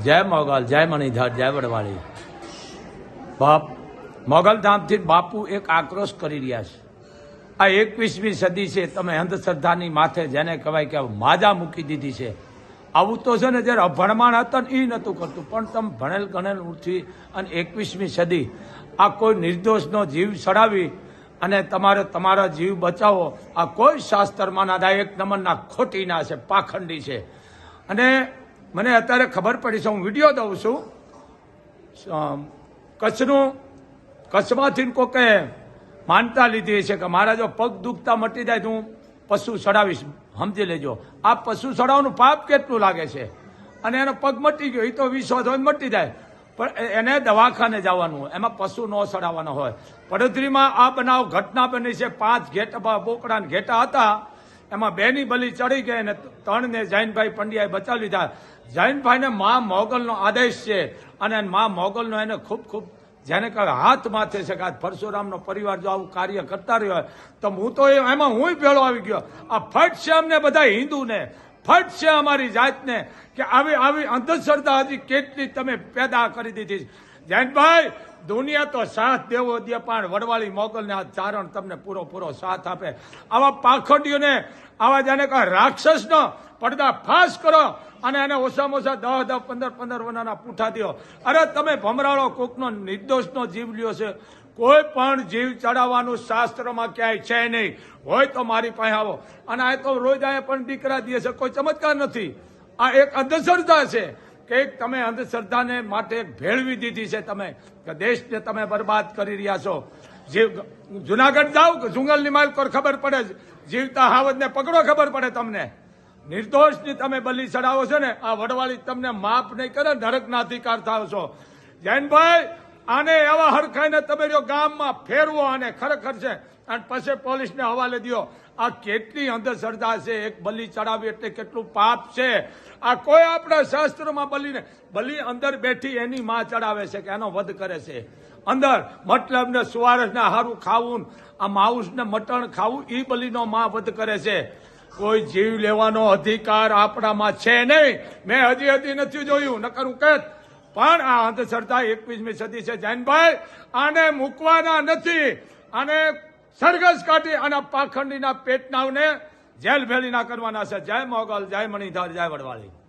જય મોગલ, જય મણિધર, જય વડવાળી. બાપ મોગલધામથી બાપુ એક આક્રોશ કરી રહ્યા છે. આ એકવીસમી સદી છે, તમે અંધશ્રદ્ધાની માથે જેને કહેવાય કે માજા મૂકી દીધી છે. આવું તો છે ને જ્યારે અભણમાણ હતા ને એ નહોતું કરતું, પણ તમે ભણેલ ગણેલ ઉઠી અને એકવીસમી સદી, આ કોઈ નિર્દોષનો જીવ સડાવી અને તમારે તમારા જીવ બચાવો, આ કોઈ શાસ્ત્રમાં ના એક એક ખોટી ખોટીના છે, પાખંડી છે. અને મને અત્યારે ખબર પડી છે, હું વીડિયો દઉં છું. કચ્છનું, કચ્છમાંથી કોકે માનતા લીધી છે કે મારા જો પગ દુખતા મટી જાય તો હું પશુ ચડાવીશ. સમજી લેજો. આ પશુ ચડાવવાનું પાપ કેટલું લાગે છે? અને એનો પગ મટી ગયો એ તો વિશ્વાસ હોય મટી જાય. પણ એને દવાખાને જવાનું, એમાં પશુ ન ચડાવવાનો હોય. પડોદરીમાં આ બનાવ ઘટના બની છે, પાંચ ઘેટ બોકડાને ઘેટા હતા. એમાં બેની બલી ચડી ગઈ અને ત્રણને જૈનભાઈ પંડ્યાએ બચાવી લીધા. જૈનભાઈને મા મોગલનો આદેશ છે અને મા મોગલનો એને ખૂબ ખૂબ જેને કહે હાથ માથે છે કે પરશુરામનો પરિવાર જો આવું કાર્ય કરતા રહ્યો હોય, તો હું તો એમાં હું ભેળો આવી ગયો. આ ફટ છે અમને બધા હિન્દુને. ફટ છે અમારી જાતને કે આવી આવી અંધશ્રદ્ધા હજી કેટલી તમે પેદા કરી દીધી છે. જૈનભાઈ દુનિયા તો સાથ દેવો દે, પણ વડવાળી મોગલને આ ચારણ તમને પૂરો પૂરો સાથ આપે. આવા પાખંડીઓને, આવા જાણે કહે રાક્ષસનો પડદા ફાસ કરો અને એને ઓછામાં ઓછા દસ દસ પંદર પંદર વર્ષના પૂઠા દો. અરે તમે ભમરાળો કોકનો નિર્દોષનો જીવ લ્યો છે. કોઈ પણ જીવ ચડાવવાનું શાસ્ત્રમાં ક્યાંય છે નહીં. હોય તો મારી પાસે આવો. અને આ તો રોજ આ પણ દીકરા દે છે. કોઈ ચમત્કાર નથી. આ એક અંધશ્રદ્ધા છે. કે એક તમે અંધશ્રદ્ધાને માટે ભેળવી દીધી છે તમે, કે દેશને તમે બરબાદ કરી રહ્યા છો. જીવ, જુનાગઢ જાઓ કે જુંગલની માલકોર ખબર પડે. જીવતા હાવતને પકડો ખબર પડે તમને. નિર્દોષની તમે બલી ચડાવો છો ને, આ વડવાળી તમને માફ નહીં કરે, નરકના અધિકાર થાવ છો. જૈનભાઈ, આને એવા હરખાઈને તમે ગામમાં ફેરવો અને ખરેખર છે. અને પછી પોલીસને હવાલે દ્યો, આ કેટલી અંધશ્રદ્ધા છે, એક બલી ચડાવી એટલે કેટલું પાપ છે. આ કોઈ આપણા શાસ્ત્રોમાં બલીને બલી અંદર બેઠી એની માં ચડાવે છે કે એનો વધ કરે છે. અંદર મતલબ ને સુવારસ ને હારું ખાવું આ માઉસ ને મટણ ખાવું એ બલીનો માં વધ કરે છે. કોઈ જીવ લેવાનો અધિકાર આપણામાં છે નહીં. મેં હજી હજી નથી જોયું, નકર હું કહેત, પણ આ અંધશ્રદ્ધા એકવીસમી સદી છે જૈનભાઈ. આને મૂકવાના નથી. આને સરઘસ કાઢી અને પાખંડીના પેટનાવને જેલ ભેળીના કરવાના છે. જય મોગલ, જય મણિધર, જય વડવાળી